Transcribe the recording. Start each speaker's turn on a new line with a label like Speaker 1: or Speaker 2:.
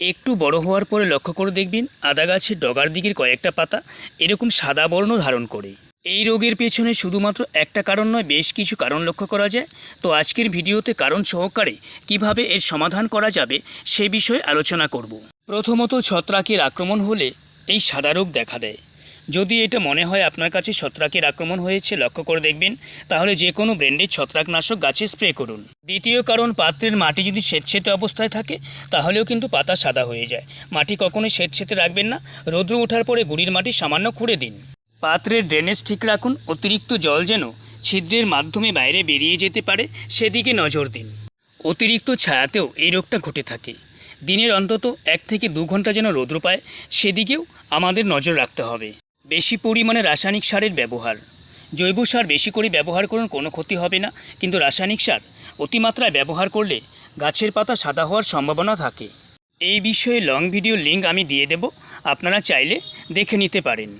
Speaker 1: একটু বড় হওয়ার পরে লক্ষ্য করে দেখবেন আদা গাছের ডগার দিকের কয়েকটা পাতা এরকম সাদা বর্ণ ধারণ করে। এই রোগের পেছনে শুধুমাত্র একটা কারণ নয়, বেশ কিছু কারণ লক্ষ্য করা যায়। তো আজকের ভিডিওতে কারণ সহকারে কীভাবে এর সমাধান করা যাবে সে বিষয়ে আলোচনা করব। প্রথমত ছত্রাকের আক্রমণ হলে এই সাদা রোগ দেখা দেয়। যদি এটা মনে হয় আপনার কাছে ছত্রাকের আক্রমণ হয়েছে, লক্ষ্য করে দেখবেন। তাহলে যে কোনো ব্র্যান্ডের ছত্রাকনাশক গাছে স্প্রে করুন। দ্বিতীয় কারণ, পাত্রের মাটি যদি স্বেচ্ছেতে অবস্থায় থাকে, তাহলেও কিন্তু পাতা সাদা হয়ে যায়। মাটি কখনোই স্বেচ্ছেতে রাখবেন না। রৌদ্র ওঠার পরে গুড়ির মাটি সামান্য খুঁড়ে দিন। পাত্রের ড্রেনেজ ঠিক রাখুন। অতিরিক্ত জল যেন ছিদ্রের মাধ্যমে বাইরে বেরিয়ে যেতে পারে, সেদিকে নজর দিন। অতিরিক্ত ছায়াতেও এই রোগটা ঘটে থাকে। দিনের অন্তত এক থেকে দু ঘণ্টা যেন রৌদ্র পায়, সেদিকেও আমাদের নজর রাখতে হবে। বেশি পরিমাণে রাসায়নিক সারের ব্যবহার। জৈব সার বেশি করে ব্যবহার করুন, কোনো ক্ষতি হবে না। কিন্তু রাসায়নিক সার অতিমাত্রায় ব্যবহার করলে গাছের পাতা সাদা হওয়ার সম্ভাবনা থাকে। এই বিষয়ে লং ভিডিও লিঙ্ক আমি দিয়ে দেব। আপনারা চাইলে দেখে নিতে পারেন।